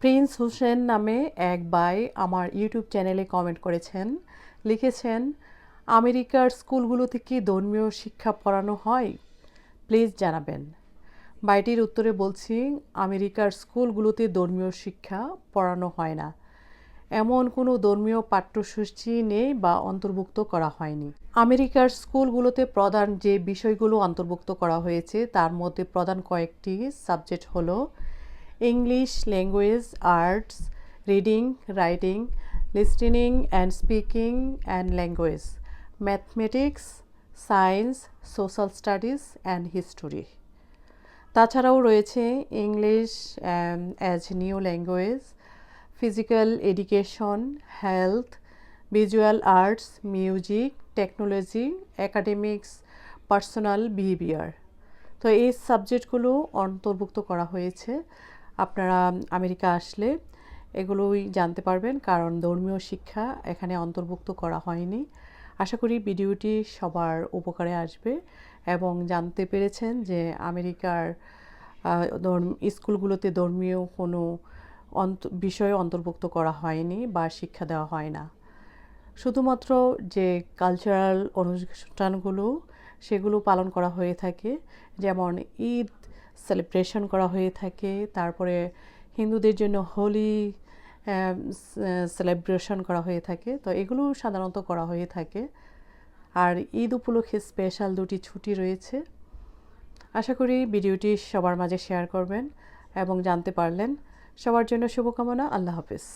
Prince Hossain নামে এক ভাই আমার ইউটিউব চ্যানেলে কমেন্ট করেছেন। লিখেছেন, আমেরিকার স্কুলগুলোতে কি ধর্মীয় শিক্ষা পড়ানো হয়? প্লিজ জানাবেন। বাইটির উত্তরে বলছি, আমেরিকার স্কুলগুলোতে ধর্মীয় শিক্ষা পড়ানো হয় না। এমন কোনো ধর্মীয় পাঠ্যসূচি নেই বা অন্তর্ভুক্ত করা হয়নি। আমেরিকার স্কুলগুলোতে প্রধান যে বিষয়গুলো অন্তর্ভুক্ত করা হয়েছে, তার মধ্যে প্রধান কয়েকটি সাবজেক্ট হলো English language arts reading writing listening and speaking and language mathematics science social studies and history তাছাড়াও রয়েছে English as new language physical education health visual arts music technology academics personal behaviour তো এই সাবজেক্টগুলো অন্তর্ভুক্ত করা হয়েছে আপনারা আমেরিকা আসলে এগুলোই জানতে পারবেন, কারণ ধর্মীয় শিক্ষা এখানে অন্তর্ভুক্ত করা হয়নি। আশা করি ভিডিওটি সবার উপকারে আসবে এবং জানতে পেরেছেন যে আমেরিকার স্কুলগুলোতে ধর্মীয় কোনো অন্ত, বিষয় অন্তর্ভুক্ত করা হয়নি বা শিক্ষা দেওয়া হয় না। শুধুমাত্র যে কালচারাল অনুষ্ঠানগুলো, সেগুলো পালন করা হয়ে থাকে, যেমন ঈদ সেলিব্রেশন করা হয়ে থাকে। তারপরে হিন্দুদের জন্য হোলি সেলিব্রেশন করা হয়ে থাকে। তো এগুলো সাধারণত করা হয়ে থাকে। আর ঈদ উপলক্ষে স্পেশাল দুটি ছুটি রয়েছে। আশা করি ভিডিওটি সবার মাঝে শেয়ার করবেন এবং জানতে পারলেন। সবার জন্য শুভকামনা। আল্লাহ হাফিজ।